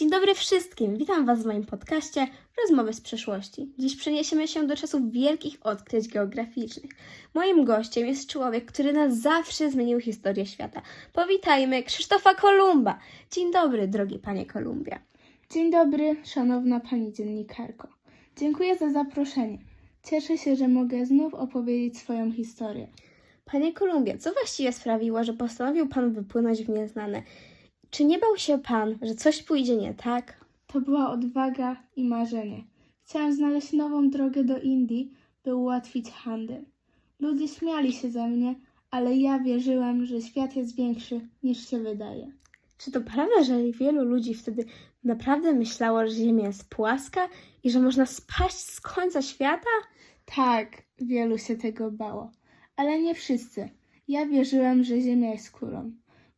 Dzień dobry wszystkim, witam Was w moim podcaście Rozmowy z przeszłości. Dziś przeniesiemy się do czasów wielkich odkryć geograficznych. Moim gościem jest człowiek, który na zawsze zmienił historię świata. Powitajmy Krzysztofa Kolumba. Dzień dobry, drogi panie Kolumbia. Dzień dobry, szanowna pani dziennikarko. Dziękuję za zaproszenie. Cieszę się, że mogę znów opowiedzieć swoją historię. Panie Kolumbie, co właściwie sprawiło, że postanowił pan wypłynąć w nieznane? Czy nie bał się pan, że coś pójdzie nie tak? To była odwaga i marzenie. Chciałam znaleźć nową drogę do Indii, by ułatwić handel. Ludzie śmiali się ze mnie, ale ja wierzyłam, że świat jest większy niż się wydaje. Czy to prawda, że wielu ludzi wtedy naprawdę myślało, że Ziemia jest płaska i że można spaść z końca świata? Tak, wielu się tego bało, ale nie wszyscy. Ja wierzyłam, że Ziemia jest kulą.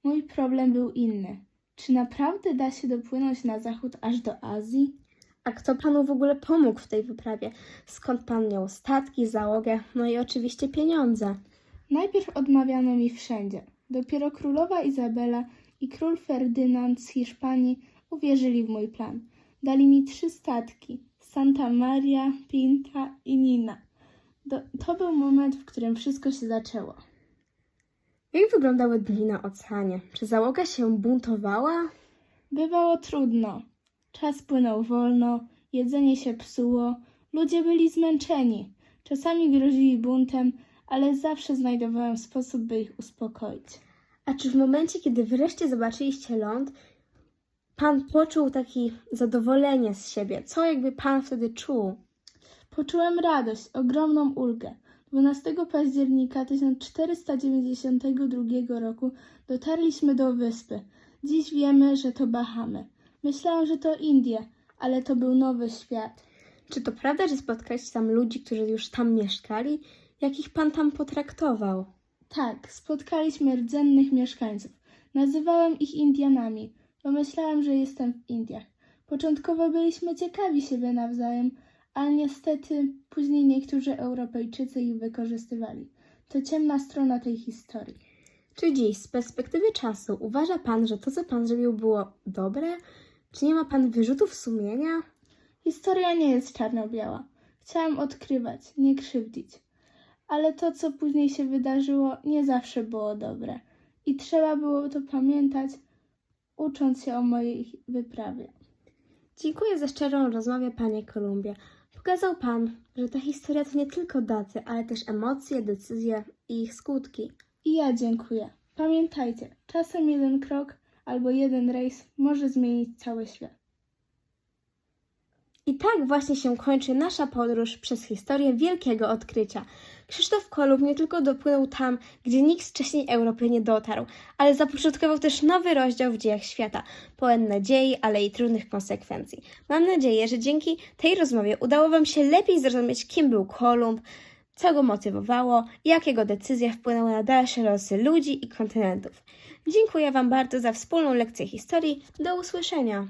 Mój problem był inny. Czy naprawdę da się dopłynąć na zachód aż do Azji? A kto panu w ogóle pomógł w tej wyprawie? Skąd pan miał statki, załogę, no i oczywiście pieniądze? Najpierw odmawiano mi wszędzie. Dopiero królowa Izabela i król Ferdynand z Hiszpanii uwierzyli w mój plan. Dali mi trzy statki: Santa Maria, Pinta i Nina. Do, to był moment, w którym wszystko się zaczęło. Jak wyglądały dni na oceanie? Czy załoga się buntowała? Bywało trudno. Czas płynął wolno, jedzenie się psuło, ludzie byli zmęczeni. Czasami grozili buntem, ale zawsze znajdowałem sposób, by ich uspokoić. A czy w momencie, kiedy wreszcie zobaczyliście ląd, pan poczuł takie zadowolenie z siebie? Co jakby pan wtedy czuł? Poczułem radość, ogromną ulgę. 12 października 1492 roku dotarliśmy do wyspy. Dziś wiemy, że to Bahamy. Myślałam, że to Indie, ale to był nowy świat. Czy to prawda, że spotkaliście tam ludzi, którzy już tam mieszkali? Jak ich pan tam potraktował? Tak, spotkaliśmy rdzennych mieszkańców. Nazywałem ich Indianami, bo myślałem, że jestem w Indiach. Początkowo byliśmy ciekawi siebie nawzajem, ale niestety później niektórzy Europejczycy ich wykorzystywali. To ciemna strona tej historii. Czy dziś, z perspektywy czasu, uważa pan, że to, co pan zrobił, było dobre? Czy nie ma pan wyrzutów sumienia? Historia nie jest czarno-biała. Chciałam odkrywać, nie krzywdzić. Ale to, co później się wydarzyło, nie zawsze było dobre. I trzeba było to pamiętać, ucząc się o mojej wyprawie. Dziękuję za szczerą rozmowę, panie Kolumbie. Pokazał pan, że ta historia to nie tylko daty, ale też emocje, decyzje i ich skutki. I ja dziękuję. Pamiętajcie, czasem jeden krok albo jeden rejs może zmienić cały świat. I tak właśnie się kończy nasza podróż przez historię wielkiego odkrycia. Krzysztof Kolumb nie tylko dopłynął tam, gdzie nikt wcześniej Europy nie dotarł, ale zapoczątkował też nowy rozdział w dziejach świata, pełen nadziei, ale i trudnych konsekwencji. Mam nadzieję, że dzięki tej rozmowie udało Wam się lepiej zrozumieć, kim był Kolumb, co go motywowało jak jego decyzje wpłynęły na dalsze losy ludzi i kontynentów. Dziękuję Wam bardzo za wspólną lekcję historii. Do usłyszenia!